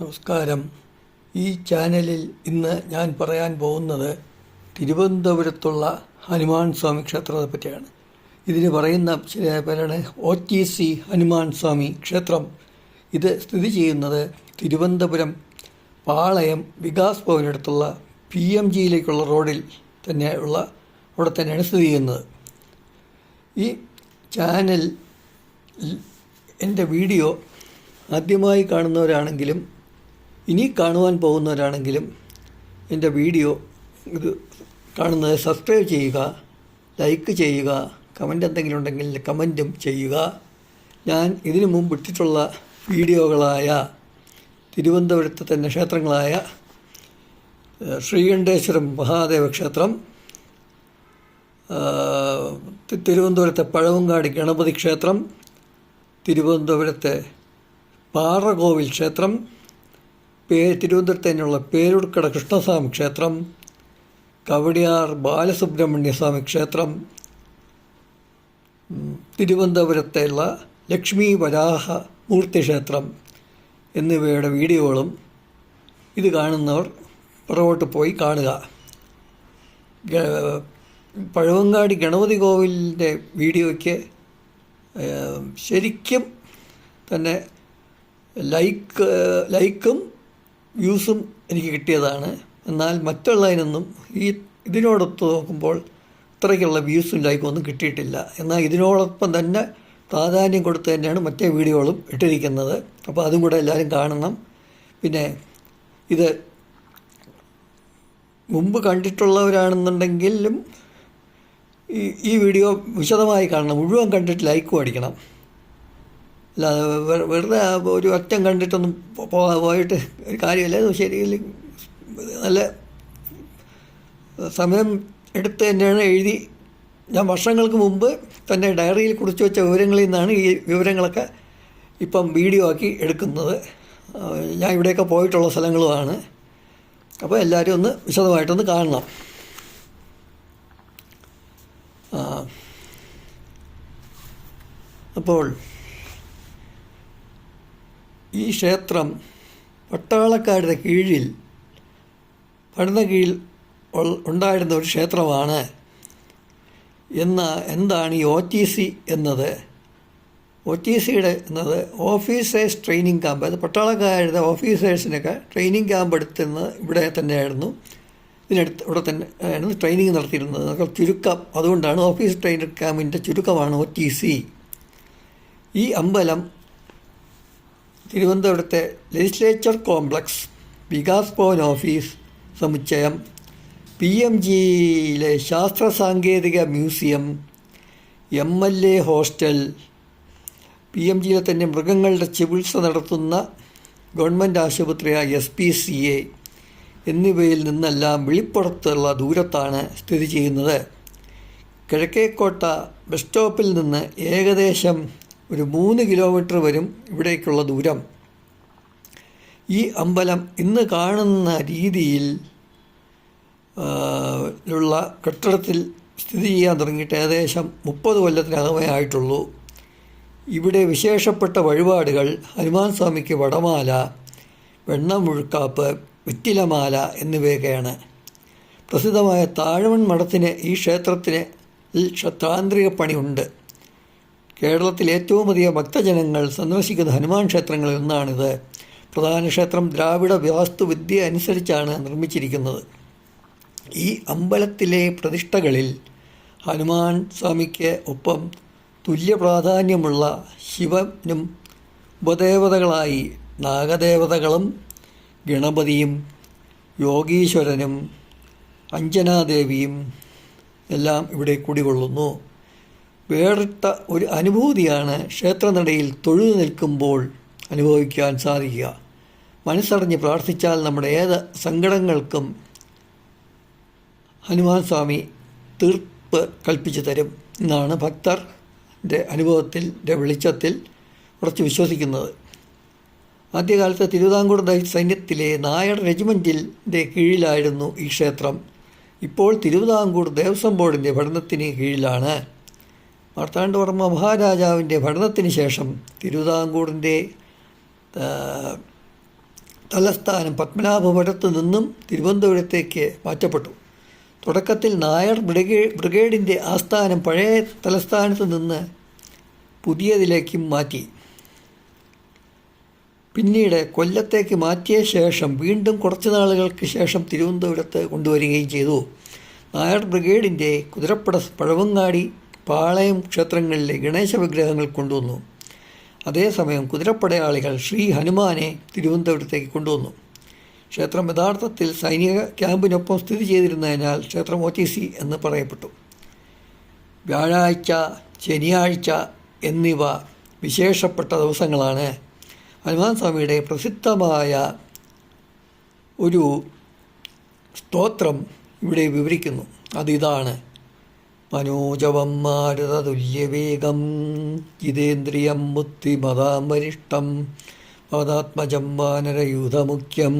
നമസ്കാരം. ഈ ചാനലിൽ ഇന്ന് ഞാൻ പറയാൻ പോകുന്നത് തിരുവനന്തപുരത്തുള്ള ഹനുമാൻ സ്വാമി ക്ഷേത്രത്തെ പറ്റിയാണ്. ഇതിന് പറയുന്ന ചില പേരാണ് O T C Hanuman Swami ക്ഷേത്രം. ഇത് സ്ഥിതി ചെയ്യുന്നത് തിരുവനന്തപുരം പാളയം വികാസ് ഭവനടുത്തുള്ള പി എം ജിയിലേക്കുള്ള റോഡിൽ തന്നെയുള്ള അവിടെ തന്നെയാണ് സ്ഥിതി ചെയ്യുന്നത്. ഈ ചാനൽ എന്റെ വീഡിയോ ആദ്യമായി കാണുന്നവരാണെങ്കിലും ഇനി കാണുവാൻ പോകുന്നവരാണെങ്കിലും എന്റെ വീഡിയോ ഇത് കാണുന്നത് സബ്സ്ക്രൈബ് ചെയ്യുക ലൈക്ക് ചെയ്യുക കമന്റ് എന്തെങ്കിലും ഉണ്ടെങ്കിൽ കമന്റും ചെയ്യുക. ഞാൻ ഇതിനു മുമ്പ് ഇട്ടിട്ടുള്ള വീഡിയോകളായ തിരുവനന്തപുരത്തെ തന്നെ ക്ഷേത്രങ്ങളായ ശ്രീകണ്ഠേശ്വരം മഹാദേവ ക്ഷേത്രം തിരുവനന്തപുരത്തെ പഴവങ്ങാടി ഗണപതി ക്ഷേത്രം തിരുവനന്തപുരത്തെ പാറകോവിൽ ക്ഷേത്രം പേ തിരുവനന്തപുരത്ത് തന്നെയുള്ള പേരൂർക്കട കൃഷ്ണസ്വാമി ക്ഷേത്രം കവടിയാർ ബാലസുബ്രഹ്മണ്യ സ്വാമി ക്ഷേത്രം തിരുവനന്തപുരത്തെയുള്ള ലക്ഷ്മി വരാഹ മൂർത്തി ക്ഷേത്രം എന്നിവയുടെ വീഡിയോകളും ഇത് കാണുന്നവർ പുറകോട്ട് പോയി കാണുക. പഴവങ്ങാടി ഗണപതി കോവിലിന്റെ വീഡിയോയ്ക്ക് ശരിക്കും തന്നെ ലൈക്ക് ലൈക്കും വ്യൂസും എനിക്ക് കിട്ടിയതാണ്. എന്നാൽ മറ്റുള്ള മറ്റുള്ളതിനൊന്നും ഈ ഇതിനോടൊത്ത് നോക്കുമ്പോൾ ഇത്രയ്ക്കുള്ള വ്യൂസും ലൈക്കും ഒന്നും കിട്ടിയിട്ടില്ല. എന്നാൽ ഇതിനോടൊപ്പം തന്നെ പ്രാധാന്യം കൊടുത്ത് തന്നെയാണ് മറ്റേ വീഡിയോകളും ഇട്ടിരിക്കുന്നത്. അപ്പോൾ അതും കൂടെ എല്ലാവരും കാണണം. പിന്നെ ഇത് മുമ്പ് കണ്ടിട്ടുള്ളവരാണെന്നുണ്ടെങ്കിലും ഈ ഈ വീഡിയോ വിശദമായി കാണണം. മുഴുവൻ കണ്ടിട്ട് ലൈക്കും അടിക്കണം. അല്ലാതെ വെറുതെ ഒരു ഒറ്റം കണ്ടിട്ടൊന്നും പോ- പോ- പോയിട്ട് ഒരു കാര്യമില്ല. ശരിയില്ല നല്ല സമയം എടുത്ത് തന്നെയാണ് എഴുതി. ഞാൻ വർഷങ്ങൾക്ക് മുമ്പ് തന്റെ ഡയറിയിൽ കുറിച്ച് വെച്ച വിവരങ്ങളിൽ നിന്നാണ് ഈ വിവരങ്ങളൊക്കെ ഇപ്പം വീഡിയോ ആക്കി എടുക്കുന്നത്. ഞാൻ ഇവിടെയൊക്കെ പോയിട്ടുള്ള സ്ഥലങ്ങളുമാണ്. അപ്പോൾ എല്ലാവരും ഒന്ന് വിശദമായിട്ടൊന്ന് കാണണം. അപ്പോൾ ഈ ക്ഷേത്രം പട്ടാളക്കാരുടെ കീഴിൽ പണിത കീഴിൽ ഉണ്ടായിരുന്ന ഒരു ക്ഷേത്രമാണ്. എന്ന എന്താണ് ഈ ഒ ടി സി എന്നത്? ഒ ടി സിയുടെ എന്നത് ഓഫീസേഴ്സ് ട്രെയിനിങ് ക്യാമ്പ്. അത് പട്ടാളക്കാരുടെ ഓഫീസേഴ്സിനൊക്കെ ട്രെയിനിങ് ക്യാമ്പ് എടുത്തുന്നത് ഇവിടെ തന്നെയായിരുന്നു. ഇതിനടുത്ത് ഇവിടെ തന്നെ ആയിരുന്നു ട്രെയിനിങ് നടത്തിയിരുന്നത്. അതൊക്കെ ചുരുക്കം. അതുകൊണ്ടാണ് ഓഫീസ് ട്രെയിനിങ് ക്യാമ്പിന്റെ ചുരുക്കമാണ് ഒ ടി സി ഈ അമ്പലം തിരുവനന്തപുരത്തെ legislature complex Vikas Bhavan office സമുച്ചയം പി എം ജിയിലെ ശാസ്ത്ര സാങ്കേതിക museum M L A hostel P M ജിയിലെ തന്നെ മൃഗങ്ങളുടെ ചികിത്സ നടത്തുന്ന ഗവൺമെന്റ് ആശുപത്രിയായ എസ് പി സി എ എന്നിവയിൽ നിന്നെല്ലാം വെളിപ്പുറത്തുള്ള ദൂരത്താണ് സ്ഥിതി ചെയ്യുന്നത്. കിഴക്കേക്കോട്ട ബസ് സ്റ്റോപ്പിൽ നിന്ന് ഏകദേശം ഒരു മൂന്ന് കിലോമീറ്റർ വരും ഇവിടേക്കുള്ള ദൂരം. ഈ അമ്പലം ഇന്ന് കാണുന്ന രീതിയിൽ ഉള്ള കെട്ടിടത്തിൽ സ്ഥിതി ചെയ്യാൻ തുടങ്ങിയിട്ട് ഏകദേശം മുപ്പത് കൊല്ലത്തിനകമേ ആയിട്ടുള്ളൂ. ഇവിടെ വിശേഷപ്പെട്ട വഴിപാടുകൾ ഹനുമാൻ സ്വാമിക്ക് വടമാല വെണ്ണമുഴുക്കാപ്പ് വെറ്റിലമാല എന്നിവയൊക്കെയാണ്. പ്രസിദ്ധമായ താഴമൺ മഠത്തിന് ഈ ക്ഷേത്രത്തിന് താന്ത്രിക പണിയുണ്ട്. കേരളത്തിൽ ഏറ്റവും അധികം ഭക്തജനങ്ങൾ സന്ദർശിക്കുന്ന ഹനുമാൻ ക്ഷേത്രങ്ങളിൽ ഒന്നാണിത്. പ്രധാന ക്ഷേത്രം ദ്രാവിഡ വാസ്തുവിദ്യ അനുസരിച്ചാണ് നിർമ്മിച്ചിരിക്കുന്നത്. ഈ അമ്പലത്തിലെ പ്രതിഷ്ഠകളിൽ ഹനുമാൻ സ്വാമിക്ക് ഒപ്പം തുല്യ പ്രാധാന്യമുള്ള ശിവനും ഉപദേവതകളായി നാഗദേവതകളും ഗണപതിയും യോഗീശ്വരനും അഞ്ജനാദേവിയും എല്ലാം ഇവിടെ കുടികൊള്ളുന്നു വേറിട്ട ഒരു അനുഭൂതിയാണ് ക്ഷേത്രനടയിൽ തൊഴുതു നിൽക്കുമ്പോൾ അനുഭവിക്കാൻ സാധിക്കുക. മനസ്സറിഞ്ഞ് പ്രാർത്ഥിച്ചാൽ നമ്മുടെ ഏത് സങ്കടങ്ങൾക്കും ഹനുമാൻ സ്വാമി തീർപ്പ് കൽപ്പിച്ചു തരും എന്നാണ് ഭക്തരുടെ അനുഭവത്തിന്റെ വെളിച്ചത്തിൽ ഉറച്ചു വിശ്വസിക്കുന്നത്. ആദ്യകാലത്ത് തിരുവിതാംകൂർ സൈന്യത്തിലെ നായർ റെജിമെന്റിന്റെ കീഴിലായിരുന്നു ഈ ക്ഷേത്രം. ഇപ്പോൾ തിരുവിതാംകൂർ ദേവസ്വം ബോർഡിന്റെ ഭരണത്തിന് കീഴിലാണ്. മാർത്താണ്ഡവർമ്മ മഹാരാജാവിന്റെ ഭരണത്തിന് ശേഷം തിരുവിതാംകൂറിന്റെ തലസ്ഥാനം പത്മനാഭപുരത്ത് നിന്നും തിരുവനന്തപുരത്തേക്ക് മാറ്റപ്പെട്ടു. തുടക്കത്തിൽ നായർ ബ്രിഗേ ബ്രിഗേഡിന്റെ ആസ്ഥാനം പഴയ തലസ്ഥാനത്ത് നിന്ന് പുതിയതിലേക്കും മാറ്റി. പിന്നീട് കൊല്ലത്തേക്ക് മാറ്റിയ ശേഷം വീണ്ടും കുറച്ച് നാളുകൾക്ക് ശേഷം തിരുവനന്തപുരത്ത് കൊണ്ടുവരികയും ചെയ്തു. നായർ ബ്രിഗേഡിന്റെ കുതിരപ്പട പഴവങ്ങാടി പാളയം ക്ഷേത്രങ്ങളിലെ ഗണേശ വിഗ്രഹങ്ങൾ കൊണ്ടുവന്നു. അതേസമയം കുതിരപ്പടയാളികൾ ശ്രീ ഹനുമാനെ തിരുവനന്തപുരത്തേക്ക് കൊണ്ടുവന്നു. ക്ഷേത്രം യഥാർത്ഥത്തിൽ സൈനിക ക്യാമ്പിനൊപ്പം സ്ഥിതി ചെയ്തിരുന്നതിനാൽ ക്ഷേത്രം ഒ ടി സി എന്ന് പറയപ്പെട്ടു. വ്യാഴാഴ്ച ശനിയാഴ്ച എന്നിവ വിശേഷപ്പെട്ട ദിവസങ്ങളാണ് ഹനുമാൻ സ്വാമിയുടെ പ്രസിദ്ധമായ ഒരു സ്തോത്രം ഇവിടെ വിവരിക്കുന്നു. അതിതാണ് മനോജവം മാരുതതുല്യവേഗം ജിതേന്ദ്രിയം ബുദ്ധിമതാം വരിഷ്ടം പദാത്മജം വാനരയൂഥമുഖ്യം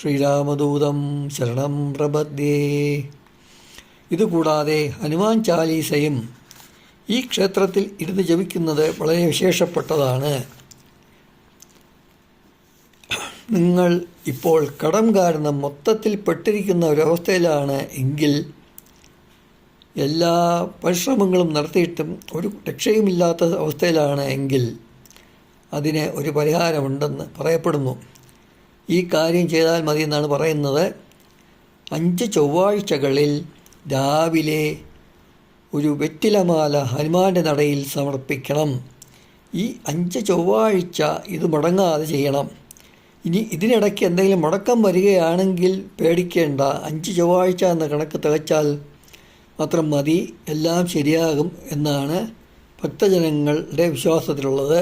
ശ്രീരാമദൂതം ശരണം പ്രപദ്യേ. ഇതുകൂടാതെ ഹനുമാൻ ചാലീസയും ഈ ക്ഷേത്രത്തിൽ ഇരുന്ന് ജപിക്കുന്നത് വളരെ വിശേഷപ്പെട്ടതാണ്. നിങ്ങൾ ഇപ്പോൾ കടം കാരണം മൊത്തത്തിൽ പെട്ടിരിക്കുന്ന ഒരവസ്ഥയിലാണ് എങ്കിൽ എല്ലാ പരിശ്രമങ്ങളും നടത്തിയിട്ടും ഒരു രക്ഷയുമില്ലാത്ത അവസ്ഥയിലാണ് എങ്കിൽ അതിന് ഒരു പരിഹാരമുണ്ടെന്ന് പറയപ്പെടുന്നു. ഈ കാര്യം ചെയ്താൽ മതി എന്നാണ് പറയുന്നത്. അഞ്ച് ചൊവ്വാഴ്ചകളിൽ രാവിലെ ഒരു വെറ്റിലമാല ഹനുമാന്റെ നടയിൽ സമർപ്പിക്കണം. ഈ അഞ്ച് ചൊവ്വാഴ്ച ഇത് മുടങ്ങാതെ ചെയ്യണം. ഇനി ഇതിനിടയ്ക്ക് എന്തെങ്കിലും മുടക്കം വരികയാണെങ്കിൽ പേടിക്കേണ്ട. അഞ്ച് ചൊവ്വാഴ്ച എന്ന കണക്ക് തികച്ചാൽ മാത്രം മതി എല്ലാം ശരിയാകും എന്നാണ് ഭക്തജനങ്ങളുടെ വിശ്വാസത്തിലുള്ളത്.